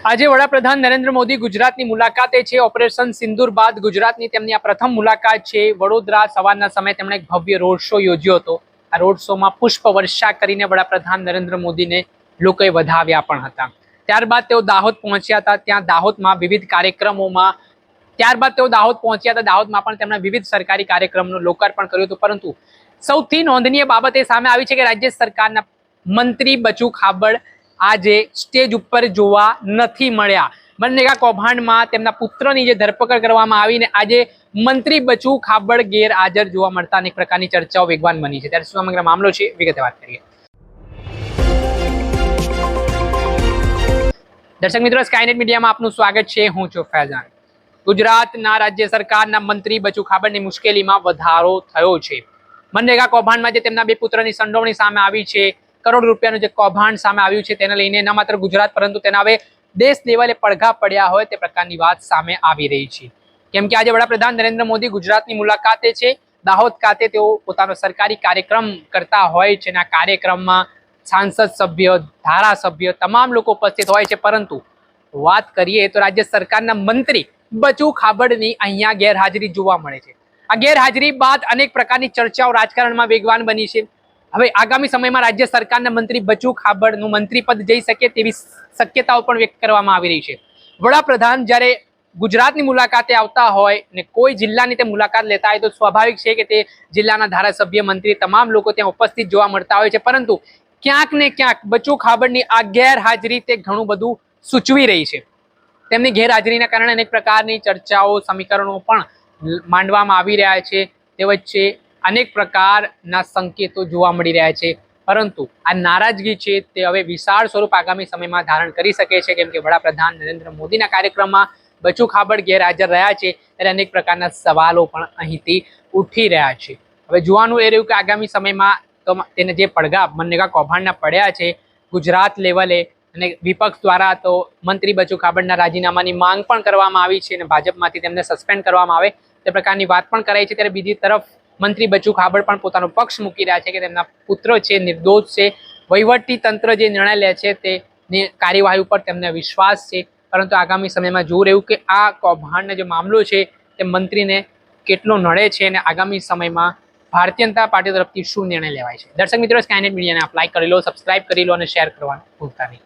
આજે વડાપ્રધાન નરેન્દ્ર મોદી ગુજરાતની મુલાકાતે છે. ઓપરેશન સિંદુર બાદ ગુજરાતની તેમની આ પ્રથમ મુલાકાત છે. વડોદરા સવારના સમયે તેમણે એક ભવ્ય રોડ શો યોજ્યો હતો. આ રોડ શોમાં પુષ્પ વર્ષા કરીને વડાપ્રધાન નરેન્દ્ર મોદીને લોકોએ વધાવ્યા પણ હતા. ત્યારબાદ તેઓ દાહોદ પહોંચ્યા હતા. ત્યાં દાહોદમાં વિવિધ કાર્યક્રમોમાં ત્યારબાદ તેઓ દાહોદ પહોંચ્યા હતા. દાહોદમાં પણ તેમણે વિવિધ સરકારી કાર્યક્રમનું લોકાર્પણ કર્યું હતું. પરંતુ સૌથી નોંધનીય બાબત એ સામે આવી છે કે રાજ્ય સરકારના મંત્રી બચુ ખાબડ આજે સ્ટેજ ઉપર જોવા નથી મળ્યા. મનરેગા કૌભાંડમાં તેમના પુત્રની જે ધરપકડ કરવામાં આવીને આજે મંત્રી બચુ ખાબડ ગેરહાજર જોવા મળતા અનેક પ્રકારની ચર્ચાઓ વેગવાન બની છે. ત્યારે શું સમગ્ર મામલો છે વિગતે વાત કરીએ. દર્શક મિત્રો સ્કાયનેટ મીડિયામાં આપનું સ્વાગત છે. હું છું ફૈઝાન. ગુજરાતના રાજ્ય સરકારના મંત્રી બચુ ખાબડની મુશ્કેલીમાં વધારો થયો છે. મનરેગા કૌભાંડમાં જે તેમના બે પુત્રની સંડોવણી સામે આવી છે કરોડ રૂપિયાનું જે કૌભાંડ સામે આવ્યું છે તેને લઈને ન માત્ર ગુજરાત, પરંતુ તેના હવે દેશ લેવલે પડઘા પડ્યા હોય તે પ્રકારની વાત સામે આવી રહી છે. કેમ કે આજે વડાપ્રધાન નરેન્દ્ર મોદી ગુજરાતની મુલાકાતે છે. દાહોદ ખાતે તેઓ પોતાનો સરકારી કાર્યક્રમ કરતા હોય છે આ કાર્યક્રમમાં સાંસદ સભ્ય, ધારાસભ્ય તમામ લોકો ઉપસ્થિત હોય છે. પરંતુ વાત કરીએ તો રાજ્ય સરકારના મંત્રી બચુ ખાબડની અહીંયા ગેરહાજરી જોવા મળે છે. આ ગેરહાજરી બાદ અનેક પ્રકારની ચર્ચાઓ રાજકારણમાં વેગવાન બની છે. હવે આગામી સમયમાં રાજ્ય સરકારના મંત્રી બચુ ખાબડનું મંત્રી પદ જઈ શકે તેવી શક્યતાઓ પણ વ્યક્ત કરવામાં આવી રહી છે. વડાપ્રધાન જ્યારે ગુજરાતની મુલાકાતે આવતા હોય ને કોઈ જિલ્લાની તે મુલાકાત લેતા હોય તો સ્વાભાવિક છે કે તે જિલ્લાના ધારાસભ્ય, મંત્રી તમામ લોકો ત્યાં ઉપસ્થિત જોવા મળતા હોય છે. પરંતુ ક્યાંક ને ક્યાંક બચુ ખાબડની આ ગેરહાજરી તે ઘણું બધું સૂચવી રહી છે. તેમની ગેરહાજરીના કારણે અનેક પ્રકારની ચર્ચાઓ, સમીકરણો પણ માંડવામાં આવી રહ્યા છે. તે વચ્ચે અનેક પ્રકારના સંકેતો જોવા મળી રહ્યા છે. પરંતુ આ નારાજગી છે તે હવે વિશાળ સ્વરૂપ આગામી સમયમાં ધારણ કરી શકે છે. કેમ કે વડાપ્રધાન નરેન્દ્ર મોદીના કાર્યક્રમમાં બચુ ખાબડ ગેરહાજર રહ્યા છે ત્યારે અનેક પ્રકારના સવાલો પણ અહીંથી ઉઠી રહ્યા છે. હવે જોવાનું એ રહ્યું કે આગામી સમયમાં તેને જે પડઘા મનરેગા કૌભાંડના પડ્યા છે ગુજરાત લેવલે અને વિપક્ષ દ્વારા તો મંત્રી બચુ ખાબડના રાજીનામાની માંગ પણ કરવામાં આવી છે અને ભાજપમાંથી તેમને સસ્પેન્ડ કરવામાં આવે તે પ્રકારની વાત પણ કરાઈ છે. ત્યારે બીજી તરફ મંત્રી બચુ ખાબડ પણ પોતાનો પક્ષ મૂકી રહ્યા છે કે તેમના પુત્ર છે, નિર્દોષ છે. વહીવટી તંત્ર જે નિર્ણય લે છે તે કાર્યવાહી ઉપર તેમને વિશ્વાસ છે. પરંતુ આગામી સમયમાં જોવું રહ્યું કે આ કૌભાંડનો જે મામલો છે તે મંત્રીને કેટલો નડે છે અને આગામી સમયમાં ભારતીય જનતા પાર્ટી તરફથી શું નિર્ણય લેવાય છે. દર્શક મિત્રો સ્કાયનેટ મીડિયાને આપ લાઇક કરી લો સબસ્ક્રાઇબ કરી લો અને શેર કરવાનું ભૂલતા નહીં.